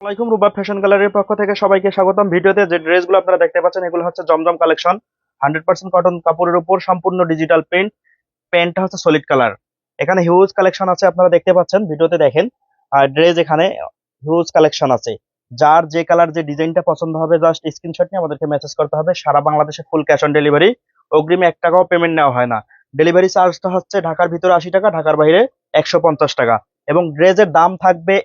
আসসালামাইকুম রুবা ফ্যাশন গ্যালারির পক্ষ থেকে সবাইকে স্বাগতম। ভিডিওতে যে ড্রেসগুলো আপনারা দেখতে পাচ্ছেন, এগুলো হচ্ছে Zamzam collection. Hundred percent cotton কাপড়ের উপর সম্পূর্ণ ডিজিটাল প্রিন্ট প্যান্টটা হচ্ছে সলিড কালার এখানে হিউজ কালেকশন আছে, আপনারা দেখতে পাচ্ছেন, ভিডিওতে দেখেন। আর ড্রেস এখানে হিউজ কালেকশন আছে। যার যে কালার যে ডিজাইনটা পছন্দ হবে জাস্ট স্ক্রিনশট নিয়ে আমাদেরকে মেসেজ করতে হবে। সারা বাংলাদেশে ফুল ক্যাশ অন ডেলিভারি অগ্রিম এক টাকাও পেমেন্ট নেওয়া হয় না। ডেলিভারি চার্জটা হচ্ছে ঢাকার ভিতরে আশি টাকা, ঢাকার বাইরে একশো পঞ্চাশ টাকা। এবং ড্রেসের দাম থাকবে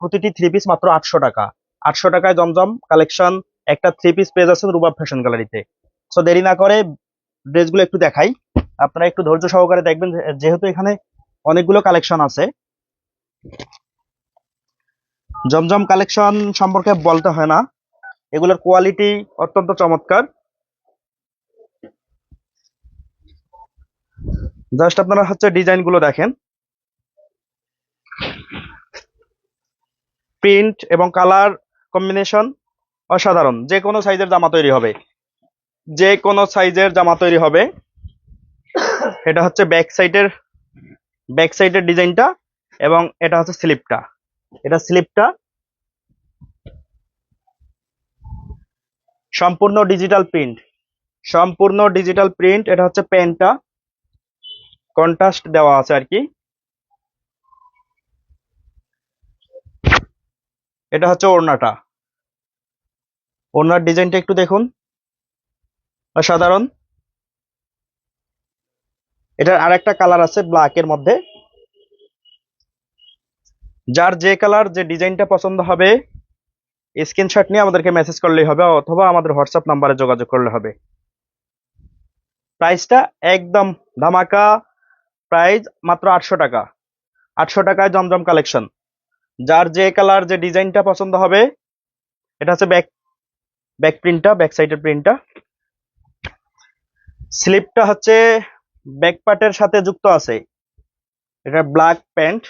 প্রতিটি থ্রি পিস মাত্র আটশো টাকা। আটশো টাকায় জমজম কালেকশন একটা থ্রি পিস পেয়ে যাচ্ছেন রুবাব ফ্যাশন গ্যালারিতে সো দেরি না করে ড্রেসগুলো একটু দেখাই। আপনারা একটু ধৈর্য সহকারে দেখবেন যেহেতু এখানে অনেকগুলো কালেকশন আছে। জমজম কালেকশন সম্পর্কে বলতে হয় না। এগুলোর কোয়ালিটি অত্যন্ত চমৎকার। জাস্ট আপনারা হচ্ছে ডিজাইনগুলো দেখেন। প্রিন্ট এবং কালার কম্বিনেশন অসাধারণ। যে কোনো সাইজের জামা তৈরি হবে। যে কোনো সাইজের জামা তৈরি হবে। এটা হচ্ছে ব্যাক সাইডের ব্যাক সাইডের ডিজাইনটা এবং এটা হচ্ছে স্লিপটা এটা স্লিপটা সম্পূর্ণ ডিজিটাল প্রিন্ট সম্পূর্ণ ডিজিটাল প্রিন্ট এটা হচ্ছে প্যান্টটা। কন্ট্রাস্ট দেওয়া আছে আর কি। এটা হচ্ছে ওড়নাটা। ওড়নার ডিজাইনটা একটু দেখুন। অসাধারণ। এটার আরেকটা কালার আছে ব্ল্যাক এর মধ্যে। যার যে কালার, যে ডিজাইনটা পছন্দ হবে, স্ক্রিনশট নিয়ে আমাদেরকে মেসেজ করলেই হবে, অথবা আমাদের হোয়াটসঅ্যাপ নাম্বারে যোগাযোগ করলে হবে। প্রাইসটা একদম ধামাকা প্রাইস মাত্র আটশো টাকা। আটশো টাকায় জমজম কালেকশন। যার যে কালার যে ডিজাইনটা পছন্দ হবে, এটা হচ্ছে ব্যাক ব্যাক প্রিন্টটা ব্যাক সাইডের প্রিন্টটা স্লিপটা হচ্ছে ব্যাক পার্টের সাথে যুক্ত আছে। এটা ব্ল্যাক প্যান্ট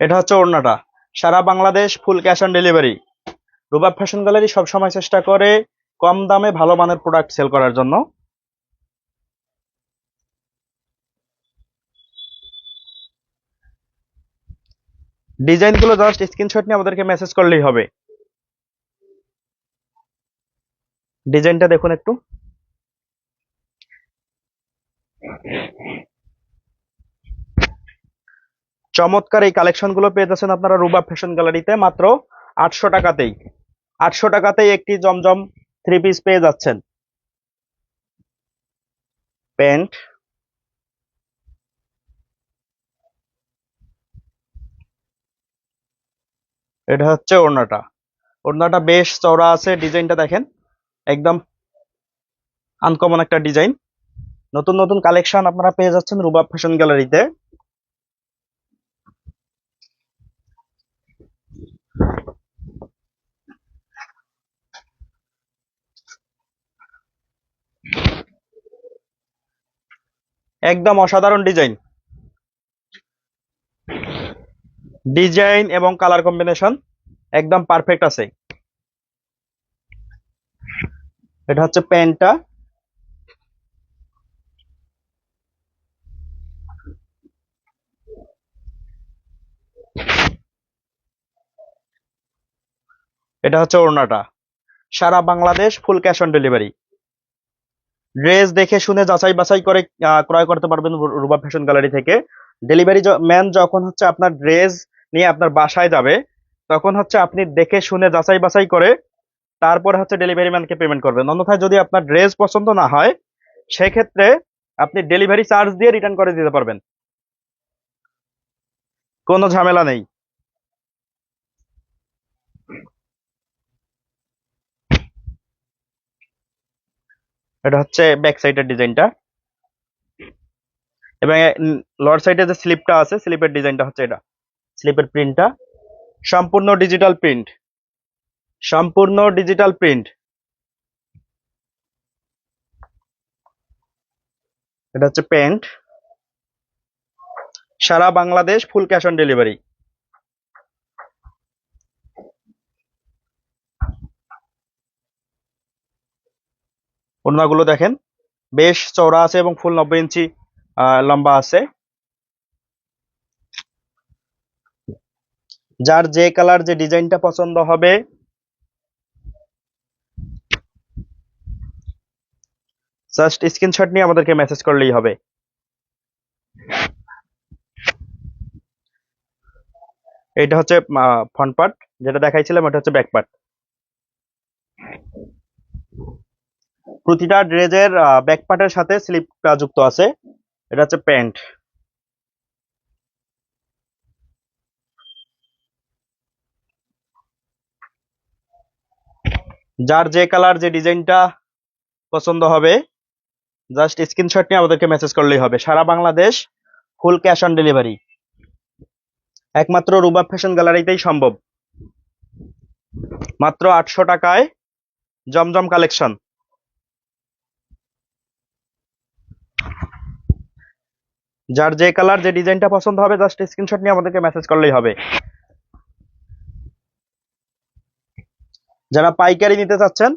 এটা হচ্ছে ওড়নাটা। সারা Bangladesh full cash on delivery Rubab fashion gallery সবসময় চেষ্টা করে কম দামে ভালো মানের প্রোডাক্ট সেল করার জন্য। ডিজাইনগুলো জাস্ট স্ক্রিনশট নিয়ে আমাদেরকে মেসেজ করলেই হবে। ডিজাইনটা দেখুন একটু। চমৎকার এই কালেকশনগুলো পেয়ে যাচ্ছেন আপনারা রুবা ফ্যাশন গ্যালারিতে মাত্র আটশো টাকাতেই। আটশো টাকাতেই একটি জমজম থ্রি পিস পেয়ে যাচ্ছেন। প্যান্ট। এটা হচ্ছে ওড়নাটা। ওড়নাটা বেশ চওড়া আছে, ডিজাইনটা দেখেন। একদম আনকমন একটা ডিজাইন। নতুন নতুন কালেকশন আপনারা পেয়ে যাচ্ছেন রুবাব ফ্যাশন গ্যালারিতে। একদম অসাধারণ ডিজাইন। ডিজাইন এবং কালার কম্বিনেশন একদম পারফেক্ট আছে। এটা হচ্ছে প্যান্টটা। এটা হচ্ছে ওড়নাটা। সারা Bangladesh full cash on delivery. Dress দেখে শুনে যাচাই বাছাই করে ক্রয় করতে পারবেন রুবা ফ্যাশন গ্যালারি থেকে। ডেলিভারি ম্যান যখন হচ্ছে আপনার ড্রেস নিয়ে আপনার বাসায় যাবে, তখন হচ্ছে আপনি দেখে শুনে যাচাই বাছাই করে, তারপর হচ্ছে ডেলিভারি ম্যানকে পেমেন্ট করবেন। অন্যথায় যদি আপনার ড্রেস পছন্দ না হয়, সেক্ষেত্রে আপনি ডেলিভারি চার্জ দিয়ে রিটার্ন করে দিতে পারবেন। কোনো ঝামেলা নেই। এটা হচ্ছে ব্যাক সাইডের ডিজাইনটা। এবং লোয়ার সাইডে যে স্লিপটা আছে স্লিপের ডিজাইনটা হচ্ছে এটা। স্লিপের প্রিন্টটা সম্পূর্ণ ডিজিটাল প্রিন্ট সম্পূর্ণ ডিজিটাল প্রিন্ট এটা হচ্ছে pant. Sara Bangladesh full cash on delivery. ওড়নাগুলো দেখেন। বেশ চওড়া আছে এবং ফুল নব্বই ইঞ্চি লম্বা আছে। যার যে কালার, যে ডিজাইনটা পছন্দ হবে। জাস্ট স্ক্রিনশট নিয়ে আমাদেরকে মেসেজ করলেই হবে। এটা হচ্ছে ফ্রন্ট পার্ট, যেটা দেখাইছিলাম এটা হচ্ছে ব্যাক পার্ট। প্রতিটা ড্রেজের ব্যাক পার্টের সাথে স্লিপ যুক্ত আছে। এটা হচ্ছে প্যান্ট। যার যে কালার যে ডিজাইনটা পছন্দ হবে জাস্ট স্ক্রিনশট নিয়ে আমাদেরকে মেসেজ করলেই হবে। সারা Bangladesh full cash on delivery একমাত্র রুবাব ফ্যাশন গ্যালারিতেই সম্ভব। মাত্র আটশো টাকায় জমজম কালেকশন যার যে কালার যে ডিজাইনটা পছন্দ হবে জাস্ট স্ক্রিনশট নিয়ে আমাদেরকে মেসেজ করলেই হবে। যারা পাইকারি নিতে চাচ্ছেন,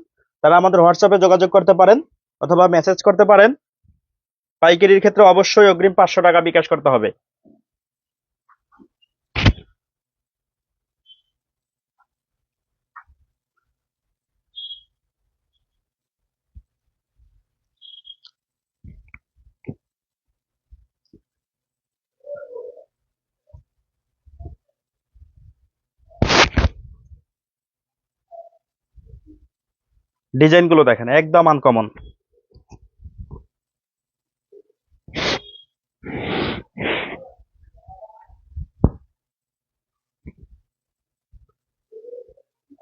তারা আমাদের হোয়াটসঅ্যাপে যোগাযোগ করতে পারেন, অথবা মেসেজ করতে পারেন। পাইকারির ক্ষেত্রে অবশ্যই অগ্রিম পাঁচশো টাকা বিকাশ করতে হবে। ডিজাইনগুলো দেখেন একদম আনকমন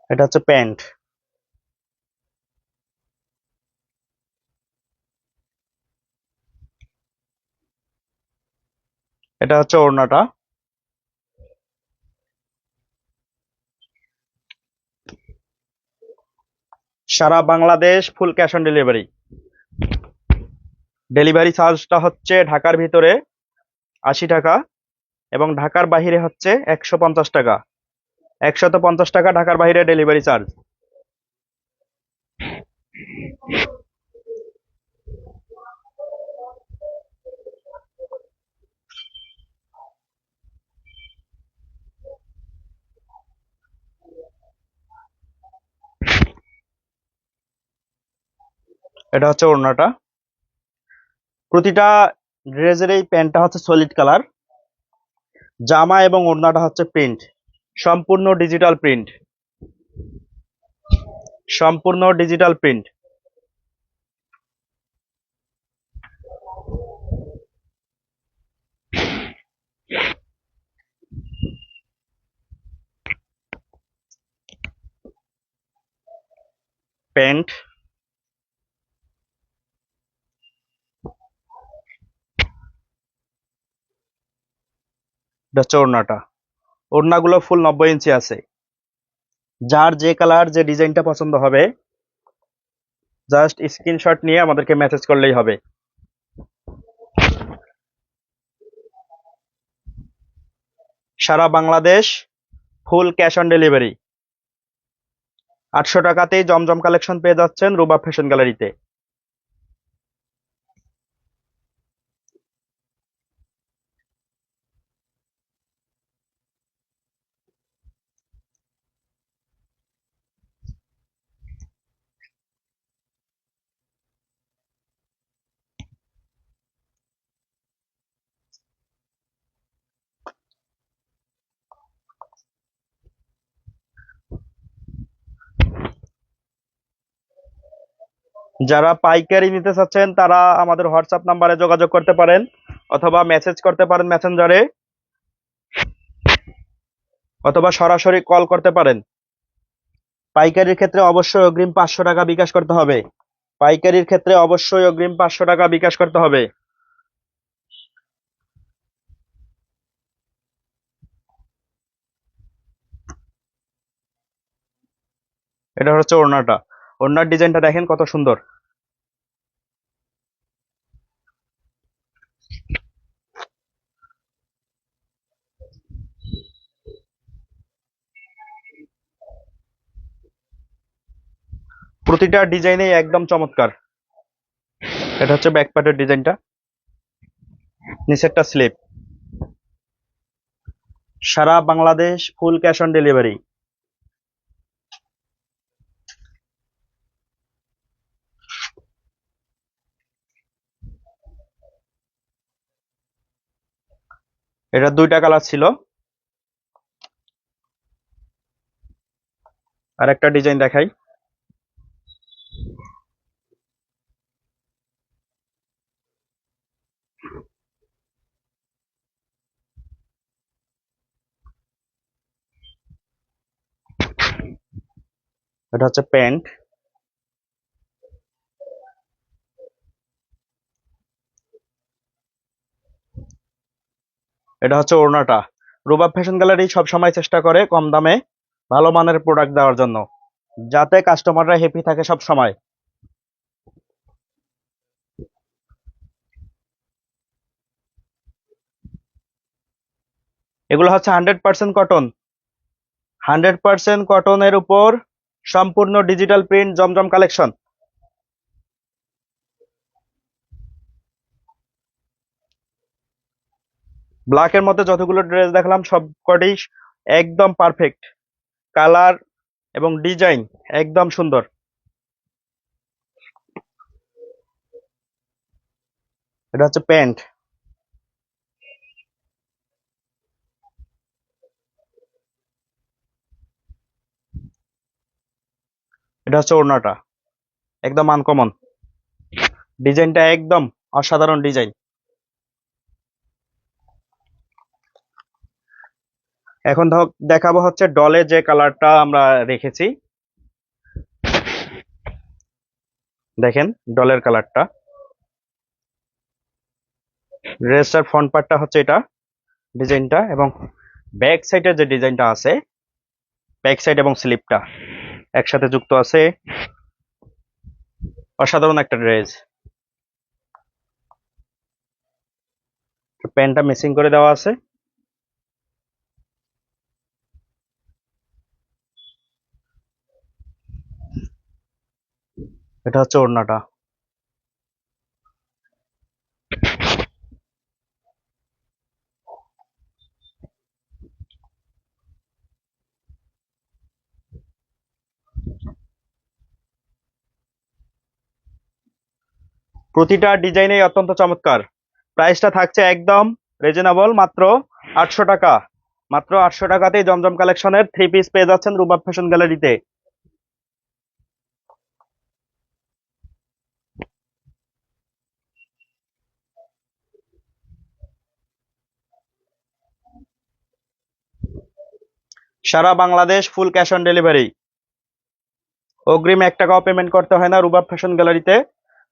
এটা হচ্ছে প্যান্ট। এটা হচ্ছে ওড়নাটা। সারা Bangladesh full cash on delivery delivery চার্জটা হচ্ছে ঢাকার ভিতরে আশি টাকা এবং ঢাকার বাহিরে হচ্ছে একশো পঞ্চাশ টাকা। একশত পঞ্চাশ টাকা ঢাকার বাহিরে ডেলিভারি চার্জ এটা হচ্ছে ওড়নাটা। প্রতিটা ড্রেসের এই প্যান্টটা হচ্ছে সলিড কালার জামা এবং ওড়নাটা হচ্ছে প্রিন্ট সম্পূর্ণ ডিজিটাল প্রিন্ট সম্পূর্ণ ডিজিটাল প্রিন্ট প্যান্ট এটা ওড়নাটা ওড়নাগুলো ফুল নব্বই ইঞ্চি আছে। যার যে কালার যে ডিজাইনটা পছন্দ হবে জাস্ট স্ক্রিনশট নিয়ে আমাদেরকে মেসেজ করলেই হবে। সারা Bangladesh full cash on delivery আটশো টাকাতেই জমজম কালেকশন পেয়ে যাচ্ছেন রুবা ফ্যাশন গ্যালারিতে যারা পাইকারি নিতে চাচ্ছেন, তারা আমাদের হোয়াটসঅ্যাপ নাম্বারে যোগাযোগ করতে পারেন অথবা মেসেজ করতে পারেন মেসেঞ্জারে অথবা সরাসরি কল করতে পারেন। পাইকারির ক্ষেত্রে অবশ্যই অগ্রিম পাঁচশো টাকা বিকাশ করতে হবে। পাইকারির ক্ষেত্রে অবশ্যই অগ্রিম পাঁচশো টাকা বিকাশ করতে হবে। এটা হচ্ছে ওড়নাটা। ওড়নার ডিজাইনটা দেখেন কত সুন্দর। প্রতিটা ডিজাইনে একদম চমৎকার। এটা হচ্ছে ব্যাক পার্টের ডিজাইনটা। নিচেরটা slip Sara Bangladesh full cash on delivery এটা দুইটা কালার ছিল। আর একটা ডিজাইন দেখাই। এটা হচ্ছে প্যান্ট। এটা হচ্ছে ওড়নাটা। রুবাব ফ্যাশন গ্যালারি সব সময় চেষ্টা করে কম দামে ভালো মানের প্রোডাক্ট দেওয়ার জন্য। যাতে কাস্টমাররা হ্যাপি থাকে সব সময়। এগুলো হচ্ছে hundred percent cotton hundred percent কটনের উপর সম্পূর্ণ ডিজিটাল প্রিন্ট জমজম কালেকশন ব্ল্যাকের মধ্যে যতগুলো ড্রেস দেখলাম সব কটি একদম পারফেক্ট কালার এবং ডিজাইন একদম সুন্দর। এটা হচ্ছে প্যান্ট এটা হচ্ছে ওড়নাটা। একদম আনকমন ডিজাইনটা একদম অসাধারণ ডিজাইন এখন দেখাবো হচ্ছে ডলে যে কালারটা আমরা রেখেছি। দেখেন ডলের কালারটা ড্রেসটার ফ্রন্ট পার্টটা হচ্ছে এটা ডিজাইনটা এবং ব্যাক সাইডের যে ডিজাইনটা আছে ব্যাক সাইড এবং স্লিপটা একসাথে যুক্ত আছে। অসাধারণ একটা ড্রেস প্যান্টটা মিসিং করে দেওয়া আছে। এটা হচ্ছে ওড়নাটা। প্রতিটা ডিজাইনেই অত্যন্ত চমৎকার। প্রাইসটা থাকছে একদম রিজনেবল মাত্র আটশো টাকা। মাত্র আটশো টাকাতেই জমজম কালেকশনের থ্রি পিস পেয়ে যাচ্ছেন রুবাব ফ্যাশন গ্যালারিতে সারা Bangladesh full cash on delivery অগ্রিম এক টাকাও পেমেন্ট করতে হয় না রুবাব ফ্যাশন গ্যালারিতে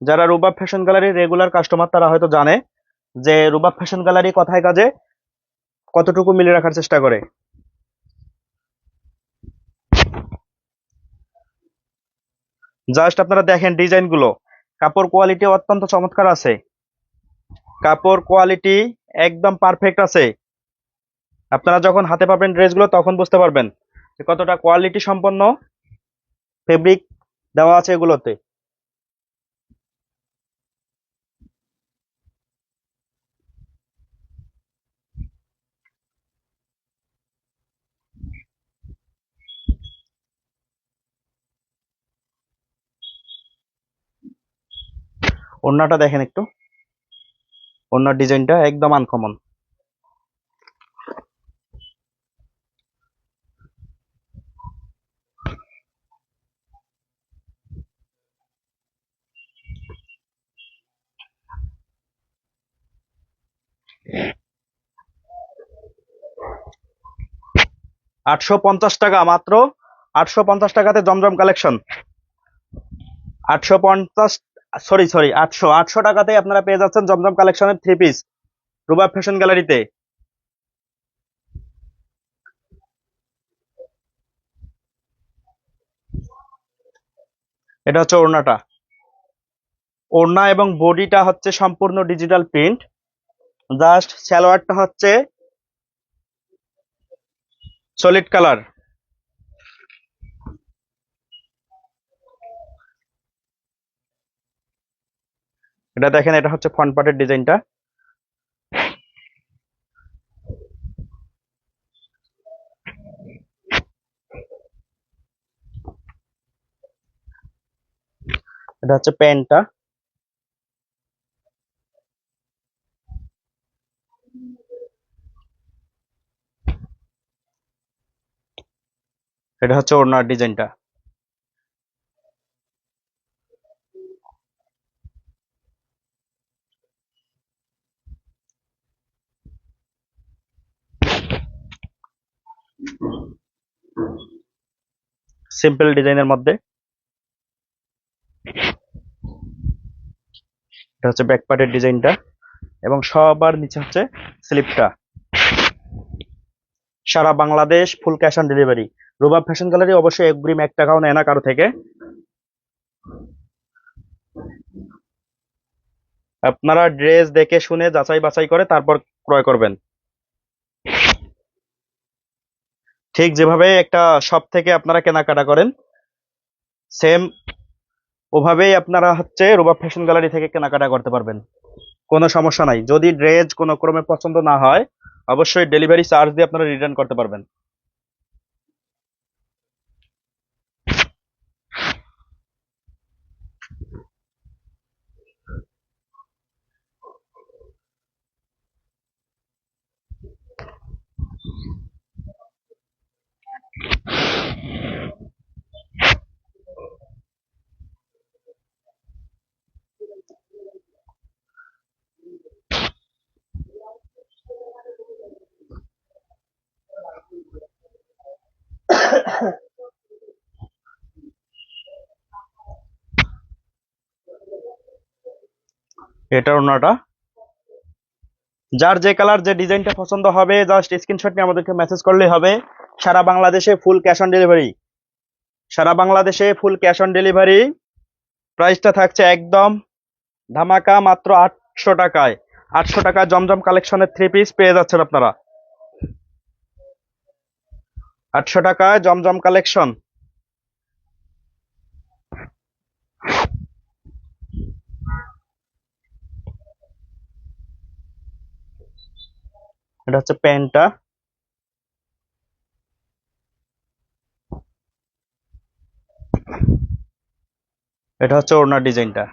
যারা রুবাব ফ্যাশন গ্যালারির রেগুলার কাস্টমার তারা হয়তো জানে যে রুবাব ফ্যাশন গ্যালারি কথায় কাজে, কতটুকু মিলে রাখার চেষ্টা করে। জাস্ট আপনারা দেখেন ডিজাইনগুলো। কাপড় কোয়ালিটি অত্যন্ত চমৎকার আছে। কাপড় কোয়ালিটি একদম পারফেক্ট আছে। আপনারা যখন হাতে পাবেন ড্রেসগুলো, তখন বুঝতে পারবেন যে কতটা কোয়ালিটি সম্পন্ন ফেব্রিক দেওয়া আছে এগুলোতে। ওড়নাটা দেখেন একটু। ওড়নার ডিজাইনটা একদম আনকমন আটশো পঞ্চাশ টাকা মাত্র। আটশো পঞ্চাশ টাকাতে জমজম কালেকশন আটশো পঞ্চাশ সরি সরি আটশো আটশো টাকাতে আপনারা পেয়ে যাচ্ছেন জমজম কালেকশনের থ্রি পিস রুবাব ফ্যাশন গ্যালারিতে এটা হচ্ছে ওড়নাটা। ওড়না এবং বডিটা হচ্ছে সম্পূর্ণ ডিজিটাল প্রিন্ট জাস্ট সালোয়ারটা হচ্ছে সলিড কালার। এটা দেখেন এটা হচ্ছে ফ্রন্ট পার্টের ডিজাইনটা। এটা হচ্ছে প্যান্টটা। এটা হচ্ছে ওড়নার ডিজাইনটা। সিম্পল ডিজাইনের মধ্যে। এটা হচ্ছে ব্যাক পার্টের ডিজাইনটা এবং সবার নিচে হচ্ছে স্লিপটা সারা Bangladesh full cash on delivery Rubab fashion gallery অবশ্যই এগ্রিম এক টাকাও নেয় না কারও থেকে। আপনারা ড্রেস দেখে শুনে যাচাই বাছাই করে তারপর ক্রয় করবেন। ঠিক যেভাবে একটা শপ থেকে আপনারা কেনাকাটা করেন সেম ওভাবেই আপনারা হচ্ছে রুবাব ফ্যাশন গ্যালারি থেকে কেনাকাটা করতে পারবেন। কোনো সমস্যা নাই। যদি ড্রেস কোনো ক্রমে পছন্দ না হয়, অবশ্যই ডেলিভারি চার্জ দিয়ে আপনারা রিটার্ন করতে পারবেন। এটার ওনাটা। যার যে কালার যে ডিজাইনটা পছন্দ হবে জাস্ট স্ক্রিনশট নিয়ে আমাদেরকে মেসেজ করলেই হবে। সারা বাংলাদেশে ফুল ক্যাশ অন ডেলিভারি সারা বাংলাদেশে ফুল ক্যাশ অন ডেলিভারি প্রাইসটা থাকছে একদম ধামাকা মাত্র আটশো টাকায়। আটশো টাকা জমজম কালেকশনের থ্রি পিস পেয়ে যাচ্ছেন আপনারা। আটশো টাকায় জমজম কালেকশন এটা হচ্ছে প্যান্টটা। এটা হচ্ছে ওড়নার ডিজাইনটা।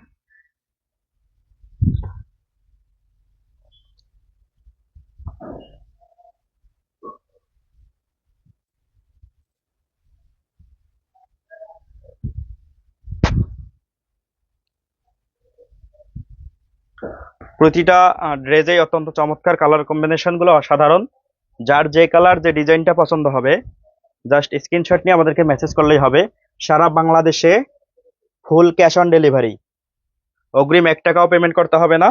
প্রতিটা ড্রেসেই অত্যন্ত চমৎকার কালার কম্বিনেশনগুলো অসাধারণ। যার যে কালার যে ডিজাইনটা পছন্দ হবে জাস্ট স্ক্রিনশট নিয়ে আমাদেরকে মেসেজ করলেই হবে। সারা বাংলাদেশে ফুল ক্যাশ অন ডেলিভারি অগ্রিম এক টাকাও পেমেন্ট করতে হবে না।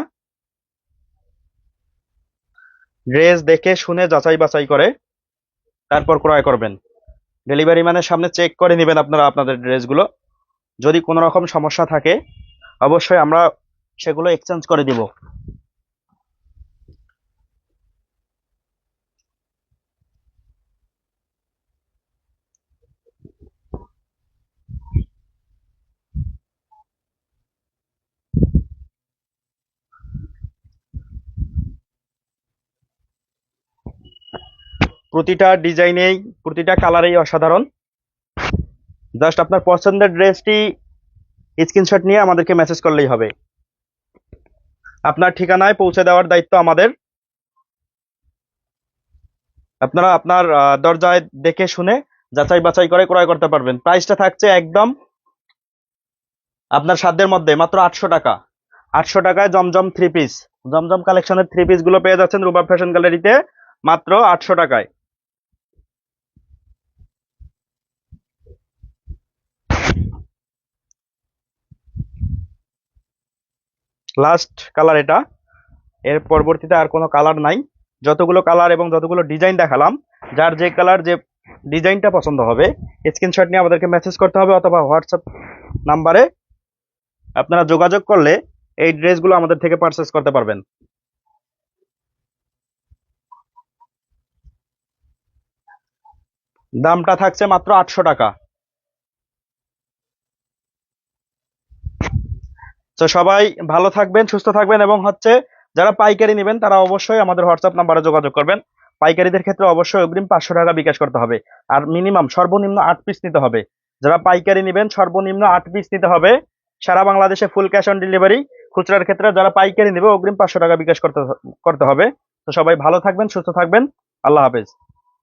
ড্রেস দেখে শুনে যাচাই বাছাই করে, তারপর ক্রয় করবেন। ডেলিভারি ম্যানের সামনে চেক করে নেবেন আপনারা আপনাদের ড্রেসগুলো যদি কোনো রকম সমস্যা থাকে, অবশ্যই আমরা সেগুলো এক্সচেঞ্জ করে দিব। প্রতিটা ডিজাইনেই, প্রতিটা কালারেই অসাধারণ। জাস্ট আপনার পছন্দের ড্রেসটি স্ক্রিনশট নিয়ে আমাদেরকে মেসেজ করলেই হবে। আপনার ঠিকানায় পৌঁছে দেওয়ার দায়িত্ব আমাদের। আপনারা আপনার দরজায় দেখে শুনে যাচাই বাছাই করে ক্রয় করতে পারবেন। প্রাইসটা থাকছে একদম আপনার সাধ্যের মধ্যে, মাত্র আটশো টাকা। আটশো টাকায় জমজম থ্রি পিস জমজম কালেকশনের থ্রি পিসগুলো পেয়ে যাচ্ছেন রুবাব ফ্যাশন গ্যালারিতে মাত্র আটশো টাকায়। লাস্ট কালার এটা। এর পরবর্তীতে আর কোনো কালার নাই। যতগুলো কালার এবং যতগুলো ডিজাইন দেখালাম, যার যে কালার যে ডিজাইনটা পছন্দ হবে স্ক্রিনশট নিয়ে আমাদেরকে মেসেজ করতে হবে অথবা হোয়াটসঅ্যাপ নাম্বারে আপনারা যোগাযোগ করলে এই ড্রেসগুলো আমাদের থেকে পারচেস করতে পারবেন। দামটা থাকছে মাত্র আটশো টাকা। তো সবাই ভালো থাকবেন, সুস্থ থাকবেন এবং হচ্ছে যারা পাইকারি নেবেন, তারা অবশ্যই আমাদের হোয়াটসঅ্যাপ নাম্বারে যোগাযোগ করবেন। পাইকারিদের ক্ষেত্রে অবশ্যই অগ্রিম পাঁচশো টাকা বিকাশ করতে হবে। আর মিনিমাম সর্বনিম্ন আট পিস নিতে হবে। যারা পাইকারি নেবেন, সর্বনিম্ন আট পিস নিতে হবে। সারা বাংলাদেশে ফুল ক্যাশ অন ডেলিভারি খুচরার ক্ষেত্রে যারা পাইকারি নেবে, অগ্রিম পাঁচশো টাকা বিকাশ করতে করতে হবে। তো সবাই ভালো থাকবেন, সুস্থ থাকবেন। আল্লাহ হাফেজ।